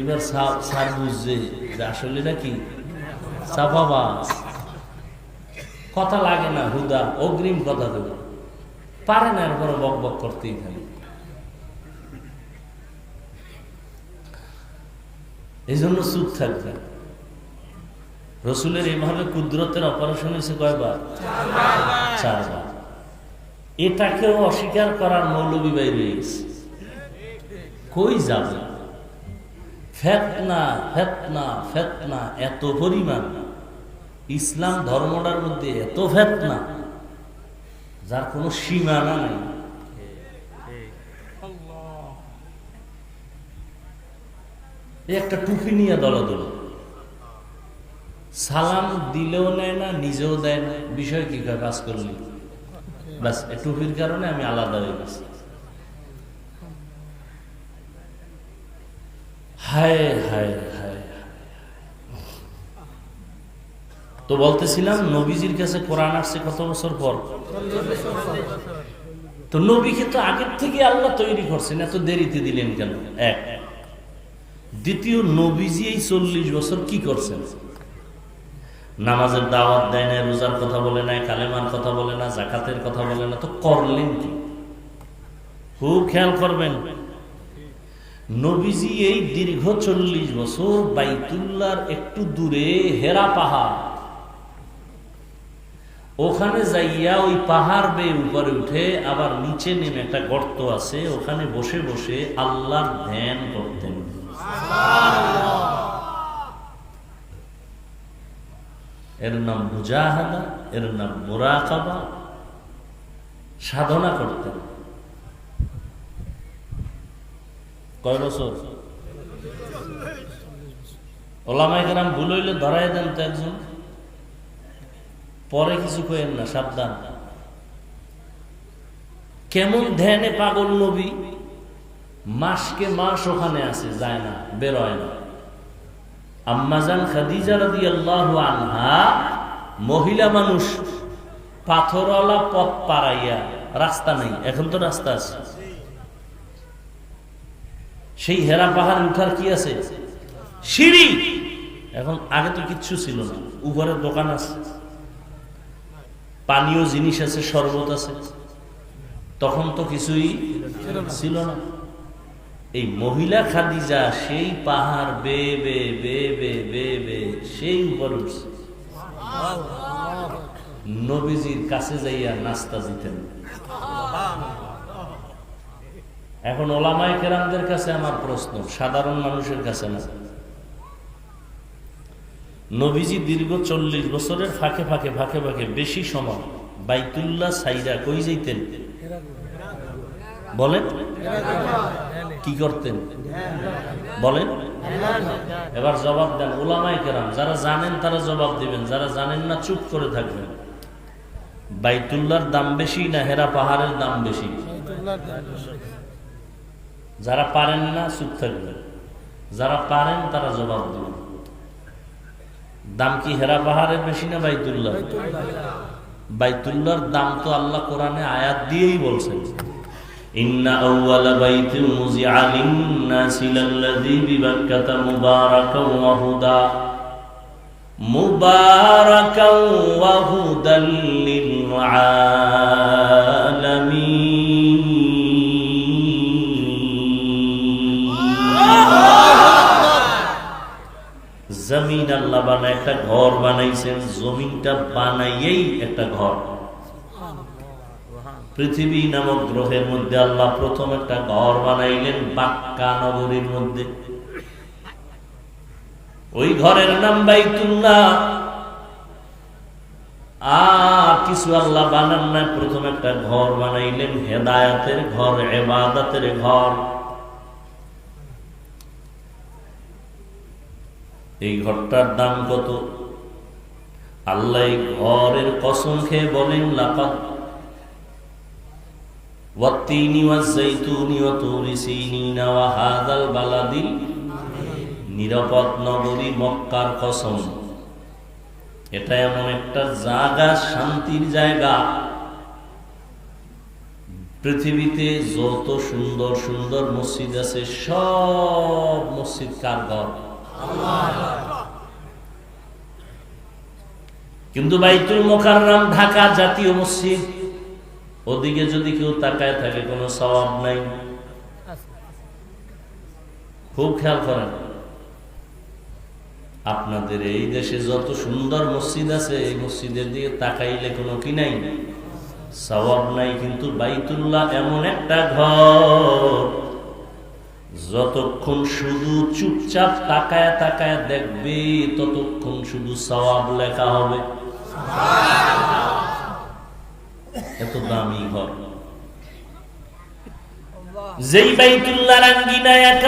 এবার স্যার বুঝছে যে আসলে নাকি সাফাবাজ। কথা লাগে না, হুদা, অগ্রিম কথা দেবে। পারে না এরপরে বক বক করতেই থাকে এই জন্য চুপ থাকবে রসুলের এইভাবে কুদরতের অপারেশন হয়েছে কয়বার? চারবার। এটাকেও অস্বীকার করার মৌলবী বাইরে কই যাবে? ফেতনা ফেতনা ফেতনা, এত পরিমাণ। ইসলাম ধর্মটার মধ্যে এত ফেতনা, যার কোনো সীমানা নেই। একটা টুপি নিয়ে দলাদল। সালাম দিলেও নেয় না, নিজেও দেয় না। বিষয় কি কাজ করলি? ব্যাস টুপির কারণে আমি আলাদা হয়ে গেছি। হায় হায় তো বলতেছিলাম, নবীজির কাছে কোরআন আসছে কত বছর পর? তো নবীকে তো আগের থেকে আল্লাহ তৈরি করছেন, এত দেরিতে দিলেন কেন? এক। দ্বিতীয়, নবীজি এই চল্লিশ বছর কি করছেন? নামাজের দাওয়াত দেয় না রোজার কথা বলে না কালেমার কথা বলে না, জাকাতের কথা বলে না, তো করলেন কি? খুব খেয়াল করবেন নবীজি এই দীর্ঘ চল্লিশ বছর বাইতুল্লার একটু দূরে হেরা পাহাড়। ওখানে যাইয়া ওই পাহাড় বেয়ে উপরে উঠে আবার নিচে নেমে একটা গর্ত আছে, ওখানে বসে বসে আল্লাহর ধ্যান করতেন। এর নাম মুজাহাদা, এর নাম মুরাকাবা। সাধনা করতেন। কয় বছর? ওলামাই গ্রাম ভুল হইলে ধরাই দেন তো একজন। পরে কিছু কয়েন না, সাবধান। কেমন ধ্যানে পাগল নবী? মাসকে মাস ওখানে আছে, যায় না বেরোয় না। আম্মাজান খাদিজা রাদি আল্লাহ আনহা, মহিলা মানুষ, পাথরওয়ালা পথ পাড়াইয়া, রাস্তা নেই, এখন তো রাস্তা আছে। সেই হেরা পাহাড় উঠার কি আছে? সিঁড়ি। এখন আগে তো কিচ্ছু ছিল না। উপরে দোকান আছে। পানীয় জিনিস আছে, শরবত আছে। তখন তো কিছুই ছিল না। এই মহিলা খাদিজা সেই পাহাড় বে বে বে বে বে বে, সেই উপর উঠছে। নবীজির কাছে যাইয়া নাস্তা দিতেন। এখন ওলামাই কেরামদের কাছে আমার প্রশ্ন, সাধারণ মানুষের কাছে না। নবীজি দীর্ঘ চল্লিশ বছরের ফাঁকে ফাঁকে ফাঁকে ফাঁকে বেশি সময় বাইতুল্লাহ সাইরা কই যাইতেন? বলেন। কি করতেন? বলেন। এবার জবাব দেন ওলামাই কেরাম, যারা জানেন তারা জবাব দিবেন, যারা জানেন না চুপ করে থাকবেন। বাইতুল্লার দাম বেশি না হেরা পাহাড়ের দাম বেশি? যারা পারেন না, চুপ থাকবেন। যারা পারেন, তারা জবাব দিবেন। দাম কি হেরা পাহাড়ের বেশি না বাইতুল্লাহ? বাইতুল্লাহর দাম তো আল্লাহ কোরআনে আয়াত দিয়েই বলছেন। ইন্না আউওয়ালা বাইতিল মুজিআ জমিন আল্লাহ বানায়, একটা ঘর বানাইছেন, জমিনটা বানাইয়েই একটা ঘর। পৃথিবী নামক গ্রহের মধ্যে আল্লাহ প্রথম একটা ঘর বানাইলেন, বাক্কা নগরীর মধ্যে। ওই ঘরের নাম বাইতুল্লাহ। আর কিছু আল্লাহ বানান না প্রথম একটা ঘর বানাইলেন, হেদায়াতের ঘর, এবাদাতের ঘর। এই ঘরটার দাম কত? আল্লাহ ঘরের কসম খেয়ে বলেন লাপা নিরাপদ নগরী মক্কার কসম। এটা এমন একটা জায়গা শান্তির জায়গা। পৃথিবীতে যত সুন্দর সুন্দর মসজিদ আছে, সব মসজিদ কার ঘর। কিন্তু বাইতুল মোকাররাম, ঢাকা জাতীয় মসজিদ, ওদিকে যদি কেউ তাকায় থাকে, কোনো স্বভাব নাই। খুব খেয়াল করেন, আপনাদের এই দেশে যত সুন্দর মসজিদ আছে, এই মসজিদের দিকে তাকাইলে কোনো কি নাই? সওয়াব নাই, কিন্তু বাইতুল্লাহ এমন একটা ঘর যতক্ষণ শুধু চুপচাপ তাকায় তাকায় দেখবে, ততক্ষণ শুধু সওয়াব লেখা হবে। এত দামি ঘর। যেই এক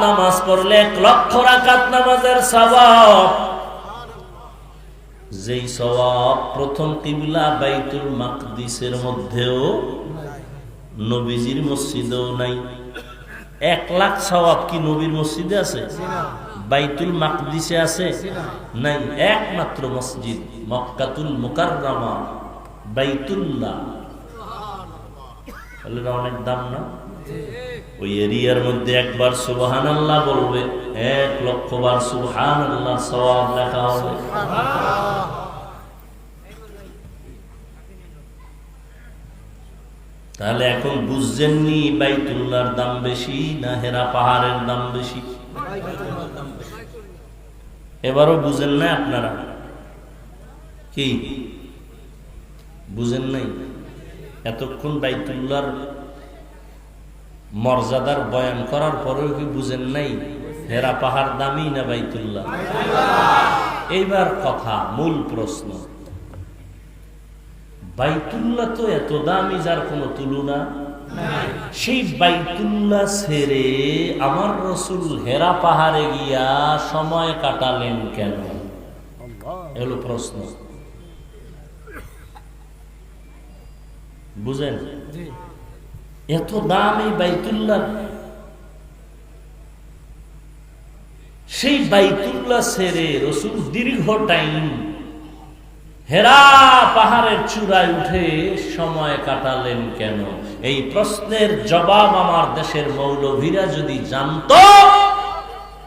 নামাজ পড়লে, এক লক্ষ রাকাত নামাজের সওয়াব। যেই সওয়াব প্রথম কিবলা বাইতুল মাকদিসের মধ্যেও নবীজির মসজিদেও নাই। এক লাখ সওয়াব কি নবীর মসজিদে আছে? বাইতুল মাকদিসে আছে? নাই, একমাত্র মসজিদ, মক্কাতুল মুকাররমা, বাইতুল্লাহ। তাহলে অনেক দাম না? ওই এরিয়ার মধ্যে একবার সুবহান আল্লাহ বলবে, এক লক্ষ বার সুবহান আল্লাহ সওয়াব লেখা হবে। তাহলে এখন বুঝছেননি বাইতুল্লার দাম বেশি না হেরা পাহাড়ের দাম বেশি? এবারও বুঝেন না আপনারা? কি? বুঝেন নাই? এতক্ষণ বাইতুল্লাহর মর্যাদার বয়ান করার পরেও কি বুঝেন নাই হেরা পাহাড় দামি না বাইতুল্লাহ? এইবার কথা, মূল প্রশ্ন। বাইতুল্লাহ তো এত দামি যার কোনো তুলনা? সেই বাইতুল্লাহ ছেড়ে আমার রসুল হেরা পাহাড়ে গিয়া সময় কাটালেন কেন? এলো প্রশ্ন। বুঝেন? এত দাম এই বাইতুল্লাহ। সেই বাইতুল্লাহ ছেড়ে রসুল দীর্ঘ টাইম হেরা পাহাড়ের চূড়ায় উঠে সময় কাটালেন কেন? এই প্রশ্নের জবাব আমার দেশের মৌলভীরা যদি জানত,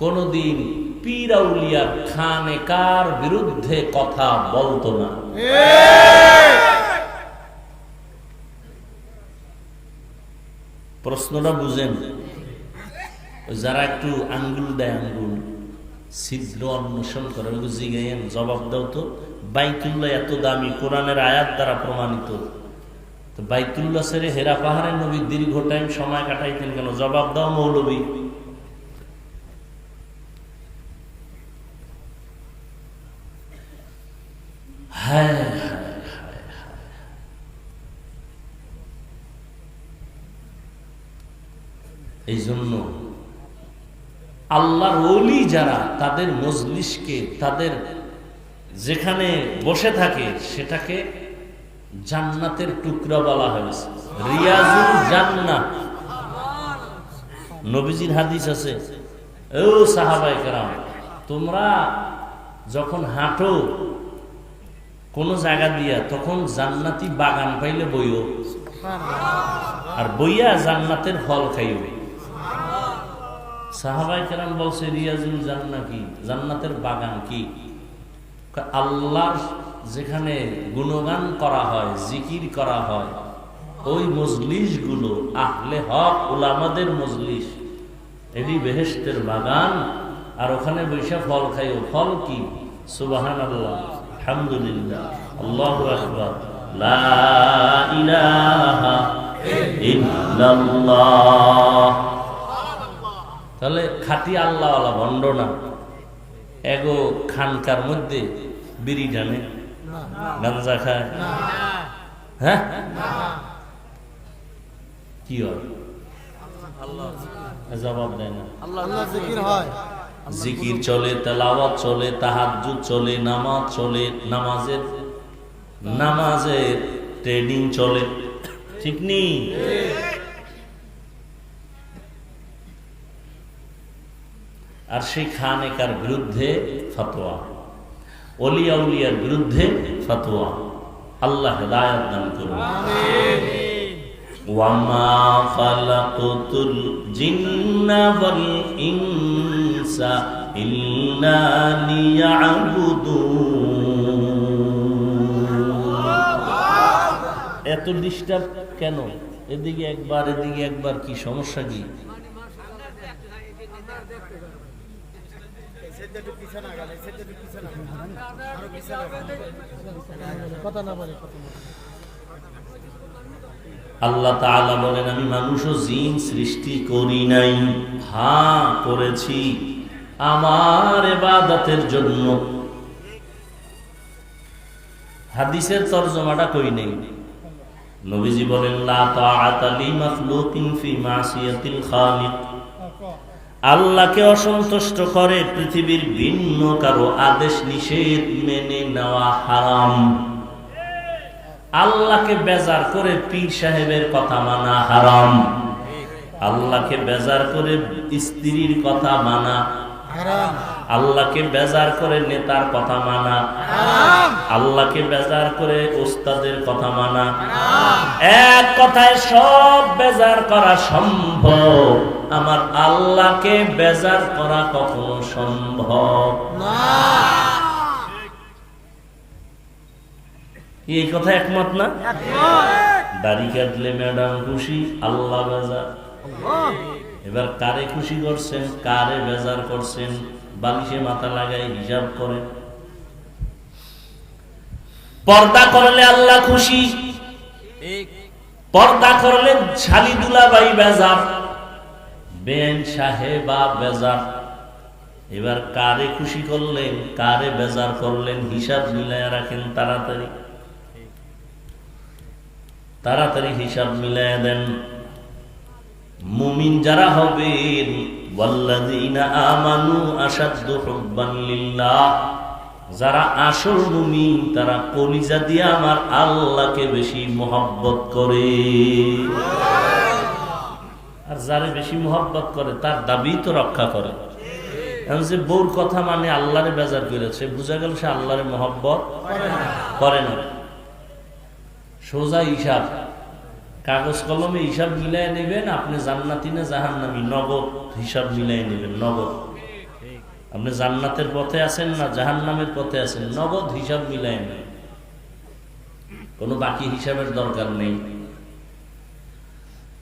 কোনদিন পীরাউলিয়ার খানেকার বিরুদ্ধে কথা বলতো না। প্রশ্নটা বুঝেন। যারা একটু আঙ্গুল দেয় আঙ্গুল। ছিদ্র অন্বেষণ করে ওই জিগাইয়েন জবাব দাও তো। বাইতুল্লাহ এত দামি, কোরআনের আয়াত দ্বারা প্রমাণিত। তো বাইতুল্লাহ সেরে হেরা পাহাড়ের নবী দীর্ঘ টাইম সময় কাটাইতেন কেন? জবাব দাও মৌলবী। হ্যাঁ এই জন্য আল্লাহর ওলি যারা, তাদের মজলিসকে তাদের যেখানে বসে থাকে, সেটাকে জান্নাতের টুকরা বলা হয়েছে। রিয়াজুল জান্নাত। নবীজির হাদিস আছে। ও সাহাবাই কেরাম, তোমরা যখন হাঁটো কোন জায়গা দিয়া, তখন জান্নাতি বাগান পাইলে বইও, আর বইয়া জান্নাতের ফল খাইও। সাহাবাই কেরাম বলছে, রিয়াজুল জান্না কি? জান্নাতের বাগান কি? আল্লাহর যেখানে গুণগান করা হয়, জিকির করা হয়, ওই মজলিসগুলো আহলে হক ওলামাদের মজলিস এটি বেহেস্তের বাগান, আর ওখানে বৈশা ফল খাই, ও ফল কি? সুবাহান আল্লাহ আলহামদুলিল্লাহ, আল্লাহ আকবর। লা ইলাহা ইল্লাল্লাহ। তাহলে খাটি আল্লাহ ভণ্ড না। এগো খানকার মধ্যে বিড়ি টানে। গাঞ্জা খায়। হ্যাঁ? কি হয়? জবাব দেয় না। জিকির চলে, তেলাওয়াত চলে, তাহাজ্জুদ চলে, নামাজ চলে, নামাজের নামাজের ট্রেডিং চলে। ঠিক নেই? আর সেই খানেকার বিরুদ্ধে ফতোয়া অলিয়া উলিয়ার বিরুদ্ধে ফতোয়া আল্লাহ হেদায়ত দান করুন وما خلقت الجن والإنس إلا ليعبدون এত ডিস্টার্ব কেন এদিকে একবার এদিকে একবার কি সমস্যা কি আল্লাহ তাআলা বলেন আমি মানুষ ও জিন সৃষ্টি করি নাই। হ্যাঁ করেছি। আমার এবাদতের জন্য। হাদিসের তর্জমাটা কই নেই? নবীজি বলেন লা তাআতা লি মাখলুকিন ফি মাসিয়াতিল খালিক। আল্লাহকে অসন্তুষ্ট করে পৃথিবীর ভিন্ন কারও আদেশ নিষেধ মেনে নেওয়া হারাম। আল্লাহকে বেজার করে পীর সাহেবের কথা মানা হারাম। আল্লাহকে বেজার করে স্ত্রীর কথা মানা আল্লাহকে বেজার করে নেতার কথা মানা। আল্লাহকে বেজার করে ওস্তাদের কথা মানা। এক কথায় সব বেজার করা সম্ভব। আমার আল্লাহকে বেজার করা কখনো সম্ভব। এই কথা একমত না? দাড়ি কাটলে ম্যাডাম খুশি আল্লাহ বেজার। এবার কারে খুশি করছেন কারে বেজার করছেন? বালিশে মাথা লাগাই হিসাব করেন পর্দা করলে আল্লাহ খুশি। পর্দা করলে শালি দুলাবাই বেজার। বেন সাহেবা বেজার। এবার কারে খুশি করলেন কারে বেজার করলেন হিসাব মিলায় রাখেন তাড়াতাড়ি। তাড়াতাড়ি হিসাব মিলায় দেন। মুমিন যারা হবেন যারা আসল মুমিন, তারা কলিজা দিয়ে আমার আল্লাহকে বেশি মোহাব্বত করে। আর যারে বেশি মোহাব্বত করে, তার দাবি তো রক্ষা করে। যে বউর কথা মানে আল্লাহরে বেজার করেছে বুঝা গেল সে আল্লাহরে মোহাব্বত করে না। সোজা হিসাব কাগজ কলমে হিসাব মিলাই নেবেন, আপনি জান্নাতি না জাহান্নামি? নগদ হিসাব মিলাই নেবেন, নগদ। আপনি জান্নাতের পথে আছেন না জাহান্নামের পথে আছেন? নগদ হিসাব মিলাই নেবেন। কোনো বাকি হিসাবের দরকার নেই।